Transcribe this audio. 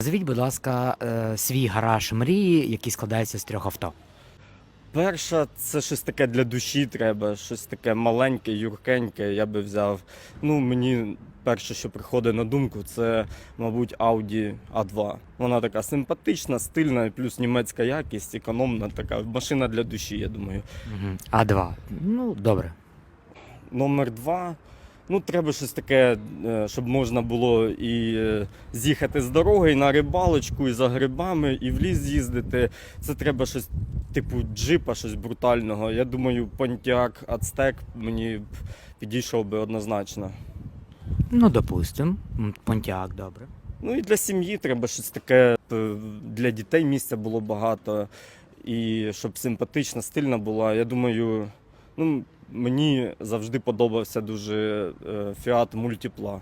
Назвіть, будь ласка, е, свій гараж мрії, який складається з трьох авто. Перша це щось таке для душі треба, щось таке маленьке, юркеньке. Я би взяв. Ну, мені перше, що приходить на думку, це, мабуть, Audi A2. Вона така симпатична, стильна, плюс німецька якість, економна така машина для душі, я думаю. Угу. А2. Ну, добре. Номер два. Ну, треба щось таке, е, щоб можна було і е, з'їхати з дороги, і на рибалочку, і за грибами, і в ліс з'їздити. Це треба щось типу джипа, щось брутального. Я думаю, Pontiac Aztec мені підійшов би однозначно. Ну, допустим. Понтіак, добре. Ну і для сім'ї треба щось таке. Для дітей місця було багато. І щоб симпатична, стильна була. Я думаю, ну, мені завжди подобався дуже е, Fiat Multipla.